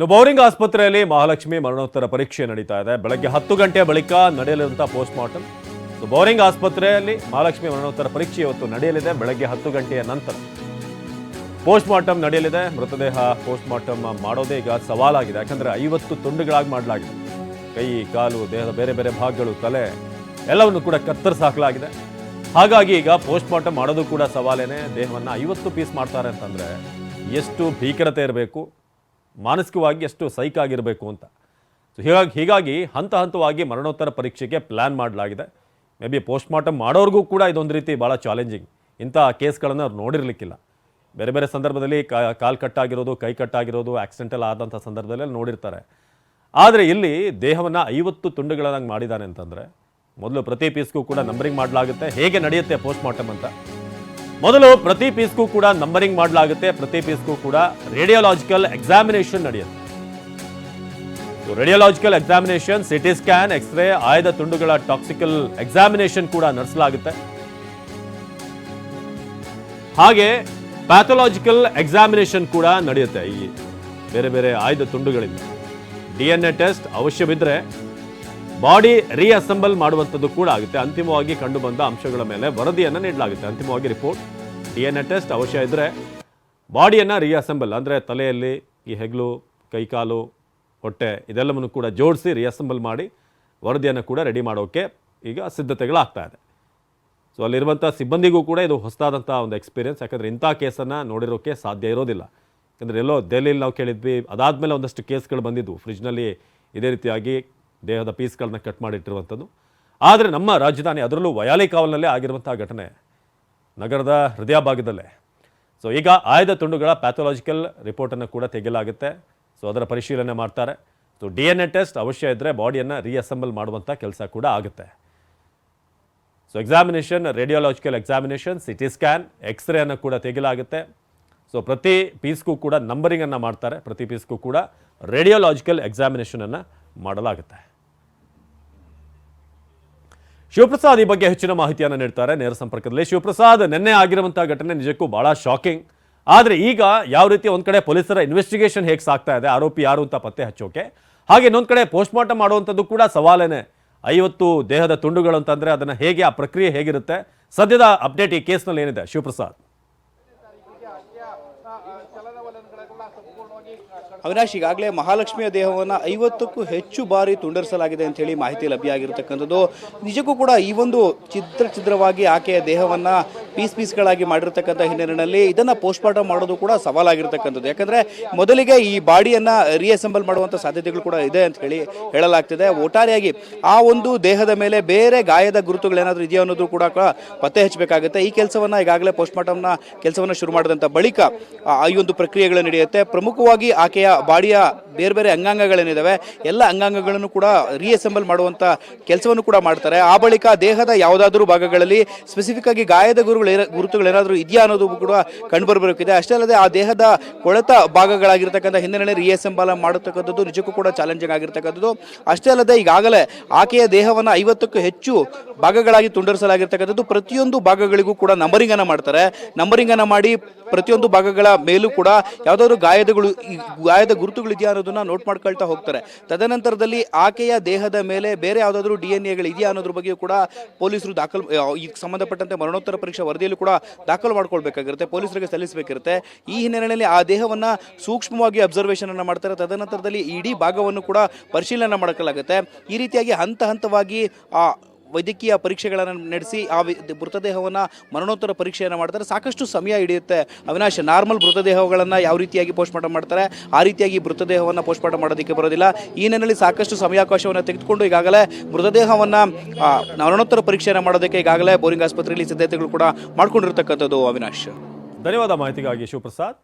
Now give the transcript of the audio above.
ಇನ್ನು ಬೌರಿಂಗ್ ಆಸ್ಪತ್ರೆಯಲ್ಲಿ ಮಹಾಲಕ್ಷ್ಮಿ ಮರಣೋತ್ತರ ಪರೀಕ್ಷೆ ನಡೀತಾ ಇದೆ. ಬೆಳಗ್ಗೆ ಹತ್ತು ಗಂಟೆ ಬಳಿಕ ನಡೆಯಲಿರುವಂತಹ ಪೋಸ್ಟ್ ಮಾರ್ಟಮ್ ಸೊ ಬೌರಿಂಗ್ ಆಸ್ಪತ್ರೆಯಲ್ಲಿ ಮಹಾಲಕ್ಷ್ಮಿ ಮರಣೋತ್ತರ ಪರೀಕ್ಷೆ ಇವತ್ತು ನಡೆಯಲಿದೆ. ಬೆಳಗ್ಗೆ ಹತ್ತು ಗಂಟೆಯ ನಂತರ ಪೋಸ್ಟ್ ಮಾರ್ಟಮ್ ನಡೆಯಲಿದೆ. ಮೃತದೇಹ ಪೋಸ್ಟ್ ಮಾರ್ಟಮ್ ಮಾಡೋದೇ ಈಗ ಸವಾಲಾಗಿದೆ. ಯಾಕಂದ್ರೆ ಐವತ್ತು ತುಂಡುಗಳಾಗಿ ಮಾಡಲಾಗಿದೆ. ಕೈ, ಕಾಲು, ದೇಹದ ಬೇರೆ ಬೇರೆ ಭಾಗಗಳು, ತಲೆ ಎಲ್ಲವನ್ನು ಕೂಡ ಕತ್ತರಿಸಿ ಹಾಕಲಾಗಿದೆ. ಹಾಗಾಗಿ ಈಗ ಪೋಸ್ಟ್ ಮಾರ್ಟಮ್ ಮಾಡೋದು ಕೂಡ ಸವಾಲೇನೆ. ದೇಹವನ್ನು ಐವತ್ತು ಪೀಸ್ ಮಾಡ್ತಾರೆ ಅಂತಂದರೆ ಎಷ್ಟು ಭೀಕರತೆ ಇರಬೇಕು. ಮಾನಸಿಕವಾಗಿ ಎಷ್ಟು ಸೈಕ್ ಆಗಿರಬೇಕು ಅಂತ. ಸೊ ಹೀಗಾಗಿ ಹೀಗಾಗಿ ಹಂತ ಹಂತವಾಗಿ ಮರಣೋತ್ತರ ಪರೀಕ್ಷೆಗೆ ಪ್ಲ್ಯಾನ್ ಮಾಡಲಾಗಿದೆ. ಮೇ ಬಿ ಪೋಸ್ಟ್ ಮಾರ್ಟಮ್ ಮಾಡೋರಿಗೂ ಕೂಡ ಇದೊಂದು ರೀತಿ ಭಾಳ ಚಾಲೆಂಜಿಂಗ್ ಇಂಥ ಕೇಸ್ಗಳನ್ನು ಅವ್ರು ನೋಡಿರಲಿಕ್ಕಿಲ್ಲ. ಬೇರೆ ಬೇರೆ ಸಂದರ್ಭದಲ್ಲಿ ಕಾಲ್ ಕಟ್ಟಾಗಿರೋದು, ಕೈ ಕಟ್ಟಾಗಿರೋದು ಆಕ್ಸಿಡೆಂಟಲ್ ಆದಂಥ ಸಂದರ್ಭದಲ್ಲಿ ನೋಡಿರ್ತಾರೆ. ಆದರೆ ಇಲ್ಲಿ ದೇಹವನ್ನು ಐವತ್ತು ತುಂಡುಗಳನ್ನಾಗಿ ಮಾಡಿದ್ದಾನೆ ಅಂತಂದರೆ ಮೊದಲು ಪ್ರತಿ ಪೀಸ್ಗೂ ಕೂಡ ನಂಬರಿಂಗ್ ಮಾಡಲಾಗುತ್ತೆ. ಹೇಗೆ ನಡೆಯುತ್ತೆ ಪೋಸ್ಟ್ ಮಾರ್ಟಮ್ ಅಂತ. ಮೊದಲು ಪ್ರತಿ ಪೀಸ್ಗೂ ಕೂಡ ನಂಬರಿಂಗ್ ಮಾಡಲಾಗುತ್ತೆ, ಪ್ರತಿ ಪೀಸ್ಗೂ ಕೂಡ ರೇಡಿಯೋಲಾಜಿಕಲ್ ಎಕ್ಸಾಮಿನೇಷನ್ ನಡೆಯುತ್ತೆ. Radiological examination CT scan X ray ಆಯ್ದ ತುಂಡುಗಳ ಟಾಕ್ಸಿಕಲ್ ಎಕ್ಸಾಮಿನೇಷನ್ ಕೂಡ ನಡೆಸಲಾಗುತ್ತೆ. ಹಾಗೆ ಪ್ಯಾಥೊಲಾಜಿಕಲ್ ಎಕ್ಸಾಮಿನೇಷನ್ ಕೂಡ ನಡೆಯುತ್ತೆ ಈ ಬೇರೆ ಬೇರೆ ಆಯ್ದ ತುಂಡುಗಳಿಂದ. ಡಿ ಎನ್ ಎ ಟೆಸ್ಟ್ ಅವಶ್ಯ ಬಿದ್ದರೆ ಬಾಡಿ ರೀಅಸೆಂಬಲ್ ಮಾಡುವಂಥದ್ದು ಕೂಡ ಆಗುತ್ತೆ. ಅಂತಿಮವಾಗಿ ಕಂಡುಬಂದ ಅಂಶಗಳ ಮೇಲೆ ವರದಿಯನ್ನು ನೀಡಲಾಗುತ್ತೆ. ಅಂತಿಮವಾಗಿ report, D N A test ಅವಶ್ಯ ಇದ್ದರೆ ಬಾಡಿಯನ್ನು ರೀಅಸೆಂಬಲ್ ಅಂದರೆ ತಲೆಯಲ್ಲಿ ಈ ಹೆಗ್ಲು, ಕೈಕಾಲು, ಹೊಟ್ಟೆ ಇದೆಲ್ಲವನ್ನು ಕೂಡ ಜೋಡಿಸಿ ರೀಅಸೆಂಬಲ್ ಮಾಡಿ ವರದಿಯನ್ನು ಕೂಡ ರೆಡಿ ಮಾಡೋಕ್ಕೆ ಈಗ ಸಿದ್ಧತೆಗಳಾಗ್ತಾ ಇದೆ. ಸೊ ಅಲ್ಲಿರುವಂಥ ಸಿಬ್ಬಂದಿಗೂ ಕೂಡ ಇದು ಹೊಸದಾದಂಥ ಒಂದು ಎಕ್ಸ್ಪೀರಿಯನ್ಸ್ ಯಾಕಂದರೆ ಇಂಥ ಕೇಸನ್ನು ನೋಡಿರೋಕ್ಕೆ ಸಾಧ್ಯ ಇರೋದಿಲ್ಲ. ಯಾಕಂದರೆ ಎಲ್ಲೋ ದೆಹಲಿಯಲ್ಲಿ ನಾವು ಕೇಳಿದ್ವಿ, ಅದಾದಮೇಲೆ ಒಂದಷ್ಟು ಕೇಸ್ಗಳು ಬಂದಿದ್ವು. ಫ್ರಿಜ್ನಲ್ಲಿ ಇದೇ ರೀತಿಯಾಗಿ ದೇಹದ ಪೀಸ್ಗಳನ್ನ ಕಟ್ ಮಾಡಿಟ್ಟಿರುವಂಥದ್ದು. ಆದರೆ ನಮ್ಮ ರಾಜಧಾನಿ ಅದರಲ್ಲೂ ವಯಾಲಿ ಕಾವಲ್ನಲ್ಲೇ ಆಗಿರುವಂಥ ಘಟನೆ ನಗರದ ಹೃದಯ ಭಾಗದಲ್ಲೇ ಸೊ ಈಗ ಆಯ್ದ ತುಂಡುಗಳ ಪ್ಯಾಥೊಲಾಜಿಕಲ್ ರಿಪೋರ್ಟನ್ನು ಕೂಡ ತೆಗೆಯಲಾಗುತ್ತೆ. ಸೊ ಅದರ ಪರಿಶೀಲನೆ ಮಾಡ್ತಾರೆ. So D N A test ಅವಶ್ಯ ಇದ್ದರೆ ಬಾಡಿಯನ್ನು ರೀಅಸೆಂಬಲ್ ಮಾಡುವಂಥ ಕೆಲಸ ಕೂಡ ಆಗುತ್ತೆ. So examination radiological examination C T scan ಎಕ್ಸ್ರೇಯನ್ನು ಕೂಡ ತೆಗೆಯಲಾಗುತ್ತೆ. ಸೊ ಪ್ರತಿ ಪೀಸ್ಗೂ ಕೂಡ ನಂಬರಿಂಗನ್ನು ಮಾಡ್ತಾರೆ. ಪ್ರತಿ ಪೀಸ್ಗೂ ಕೂಡ ರೇಡಿಯೋಲಾಜಿಕಲ್ ಎಕ್ಸಾಮಿನೇಷನನ್ನು ಮಾಡಲಾಗುತ್ತೆ. ಶಿವಪ್ರಸಾದ್ ಈ ಬಗ್ಗೆ ಹೆಚ್ಚಿನ ಮಾಹಿತಿಯನ್ನು ನೀಡ್ತಾರೆ ನೇರ ಸಂಪರ್ಕದಲ್ಲಿ. ಶಿವಪ್ರಸಾದ್ ನಿನ್ನೆ ಆಗಿರುವಂತಹ ಘಟನೆ ನಿಜಕ್ಕೂ ಬಹಳ ಶಾಕಿಂಗ್ ಆದರೆ ಈಗ ಯಾವ ರೀತಿ ಒಂದ್ ಕಡೆ ಪೊಲೀಸರ ಇನ್ವೆಸ್ಟಿಗೇಷನ್ ಹೇಗೆ ಸಾಕ್ತಾ ಇದೆ, ಆರೋಪಿ ಯಾರು ಅಂತ ಪತ್ತೆ ಹಚ್ಚೋಕೆ. ಹಾಗೆ ಇನ್ನೊಂದ್ ಕಡೆ ಪೋಸ್ಟ್ ಮಾರ್ಟಮ್ ಮಾಡುವಂಥದ್ದು ಕೂಡ ಸವಾಲೇನೆ. ಐವತ್ತು ದೇಹದ ತುಂಡುಗಳು ಅಂತಂದ್ರೆ ಅದನ್ನ ಹೇಗೆ, ಆ ಪ್ರಕ್ರಿಯೆ ಹೇಗಿರುತ್ತೆ. ಸದ್ಯದ ಅಪ್ಡೇಟ್ ಈ ಕೇಸ್ನಲ್ಲಿ ಏನಿದೆ? ಶಿವಪ್ರಸಾದ್. ಅವಿನಾಶ್ ಈಗಾಗಲೇ ಮಹಾಲಕ್ಷ್ಮಿಯ ದೇಹವನ್ನು ಐವತ್ತಕ್ಕೂ ಹೆಚ್ಚು ಬಾರಿ ತುಂಡರಿಸಲಾಗಿದೆ ಅಂತ ಹೇಳಿ ಮಾಹಿತಿ ಲಭ್ಯ ಆಗಿರತಕ್ಕಂಥದ್ದು. ನಿಜಕ್ಕೂ ಕೂಡ ಈ ಒಂದು ಚಿತ್ರ ಚಿತ್ರವಾಗಿ ಆಕೆಯ ದೇಹವನ್ನು ಪೀಸ್ ಪೀಸ್ಗಳಾಗಿ ಮಾಡಿರ್ತಕ್ಕಂಥ ಹಿನ್ನೆಲೆಯಲ್ಲಿ ಇದನ್ನು ಪೋಸ್ಟ್ಮಾರ್ಟಮ್ ಮಾಡೋದು ಕೂಡ ಸವಾಲಾಗಿರ್ತಕ್ಕಂಥದ್ದು. ಯಾಕಂದರೆ ಮೊದಲಿಗೆ ಈ ಬಾಡಿಯನ್ನು ರೀಅಸೆಂಬಲ್ ಮಾಡುವಂಥ ಸಾಧ್ಯತೆಗಳು ಕೂಡ ಇದೆ ಅಂತ ಹೇಳಿ ಹೇಳಲಾಗ್ತಿದೆ. ಒಟ್ಟಾರೆಯಾಗಿ ಆ ಒಂದು ದೇಹದ ಮೇಲೆ ಬೇರೆ ಗಾಯದ ಗುರುತುಗಳೇನಾದರೂ ಇದೆಯೋ ಅನ್ನೋದು ಕೂಡ ಪತ್ತೆ ಹಚ್ಚಬೇಕಾಗುತ್ತೆ. ಈ ಕೆಲಸವನ್ನು ಈಗಾಗಲೇ ಪೋಸ್ಟ್ ಮಾರ್ಟಮ್ನ ಕೆಲಸವನ್ನು ಶುರು ಮಾಡಿದಂಥ ಬಳಿಕ ಈ ಒಂದು ಪ್ರಕ್ರಿಯೆಗಳು ನಡೆಯುತ್ತೆ. ಪ್ರಮುಖವಾಗಿ ಆಕೆಯ ಬಾಡಿಯ ಬೇರೆ ಬೇರೆ ಅಂಗಾಂಗಗಳೇನಿದ್ದಾವೆ ಎಲ್ಲ ಅಂಗಾಂಗಗಳನ್ನು ಕೂಡ ರೀಅಸೆಂಬಲ್ ಮಾಡುವಂಥ ಕೆಲಸವನ್ನು ಕೂಡ ಮಾಡ್ತಾರೆ. ಆ ಬಳಿಕ ದೇಹದ ಯಾವುದಾದ್ರೂ ಭಾಗಗಳಲ್ಲಿ ಸ್ಪೆಸಿಫಿಕ್ ಆಗಿ ಗಾಯದ ಗುರುಗಳು ಗುರುತುಗಳು ಏನಾದರೂ ಇದೆಯಾ ಅನ್ನೋದು ಕೂಡ ಕಂಡುಬರಬೇಕಿದೆ ಅಷ್ಟೇ ಅಲ್ಲದೆ ಆ ದೇಹದ ಕೊಳೆತ ಭಾಗಗಳಾಗಿರ್ತಕ್ಕಂಥ ಹಿನ್ನೆಲೆಯಲ್ಲಿ ರೀಅಸೆಂಬಲ್ ಮಾಡತಕ್ಕಂಥದ್ದು ನಿಜಕ್ಕೂ ಕೂಡ ಚಾಲೆಂಜಿಂಗ್ ಆಗಿರ್ತಕ್ಕಂಥದ್ದು. ಅಷ್ಟೇ ಅಲ್ಲದೆ ಈಗಾಗಲೇ ಆಕೆಯ ದೇಹವನ್ನು ಐವತ್ತಕ್ಕೂ ಹೆಚ್ಚು ಭಾಗಗಳಾಗಿ ತುಂಡರಿಸಲಾಗಿರ್ತಕ್ಕಂಥದ್ದು. ಪ್ರತಿಯೊಂದು ಭಾಗಗಳಿಗೂ ಕೂಡ ನಂಬರಿಂಗ್ ಅನ್ನ ಮಾಡ್ತಾರೆ. ನಂಬರಿಂಗ್ ಅನ್ನ ಮಾಡಿ ಪ್ರತಿಯೊಂದು ಭಾಗಗಳ ಮೇಲೂ ಕೂಡ ಯಾವುದಾದ್ರು ಗಾಯದಗಳು ಗಾಯದ ಗುರುತುಗಳು ಇದೆಯಾ ಅನ್ನೋದನ್ನ ನೋಟ್ ಮಾಡ್ಕೊಳ್ತಾ ಹೋಗ್ತಾರೆ. ತದನಂತರದಲ್ಲಿ ಆಕೆಯ ದೇಹದ ಮೇಲೆ ಬೇರೆ ಯಾವುದಾದ್ರೂ ಡಿ ಎನ್ ಎಗಳು ಇದೆಯಾ ಅನ್ನೋದ್ರ ಬಗ್ಗೆ ಕೂಡ ಪೊಲೀಸರು ದಾಖಲು ಈಗ ಸಂಬಂಧಪಟ್ಟಂತೆ ಮರಣೋತ್ತರ ಪರೀಕ್ಷಾ ವರದಿಯಲ್ಲೂ ಕೂಡ ದಾಖಲು ಮಾಡ್ಕೊಳ್ಬೇಕಾಗಿರುತ್ತೆ, ಪೊಲೀಸರಿಗೆ ಸಲ್ಲಿಸಬೇಕಿರುತ್ತೆ. ಈ ಹಿನ್ನೆಲೆಯಲ್ಲಿ ಆ ದೇಹವನ್ನ ಸೂಕ್ಷ್ಮವಾಗಿ ಅಬ್ಸರ್ವೇಷನ್ ಅನ್ನು ಮಾಡ್ತಾರೆ. ತದನಂತರದಲ್ಲಿ ಇಡೀ ಭಾಗವನ್ನು ಕೂಡ ಪರಿಶೀಲನೆ ಮಾಡಲಾಗುತ್ತೆ ಈ ರೀತಿಯಾಗಿ ಹಂತ ಹಂತವಾಗಿ, ಆ ವೈದ್ಯಕೀಯ ಪರೀಕ್ಷೆಗಳನ್ನು ನಡೆಸಿ ಆ ಮೃತದೇಹವನ್ನು ಮರಣೋತ್ತರ ಪರೀಕ್ಷೆಯನ್ನು ಮಾಡ್ತಾರೆ. ಸಾಕಷ್ಟು ಸಮಯ ಹಿಡಿಯುತ್ತೆ. ಅವಿನಾಶ್, ನಾರ್ಮಲ್ ಮೃತದೇಹಗಳನ್ನು ಯಾವ ರೀತಿಯಾಗಿ ಪೋಸ್ಟ್ಮಾರ್ಟಮ್ ಮಾಡ್ತಾರೆ? ಆ ರೀತಿಯಾಗಿ ಮೃತದೇಹವನ್ನು ಪೋಸ್ಟ್ಮಾರ್ಟಮ್ ಮಾಡೋದಕ್ಕೆ ಬರೋದಿಲ್ಲ. ಈ ನಿಟ್ಟಿನಲ್ಲಿ ಸಾಕಷ್ಟು ಸಮಯಾವಕಾಶವನ್ನು ತೆಗೆದುಕೊಂಡು ಈಗಾಗಲೇ ಮೃತದೇಹವನ್ನು ಮರಣೋತ್ತರ ಪರೀಕ್ಷೆಯನ್ನು ಮಾಡೋದಕ್ಕೆ ಈಗಾಗಲೇ ಬೋರಿಂಗ್ ಆಸ್ಪತ್ರೆಯಲ್ಲಿ ಸಿದ್ಧತೆಗಳು ಕೂಡ ಮಾಡ್ಕೊಂಡಿರ್ತಕ್ಕಂಥದ್ದು ಅವಿನಾಶ್. ಧನ್ಯವಾದ ಮಾಹಿತಿಗಾಗಿ ಶಿವಪ್ರಸಾದ್.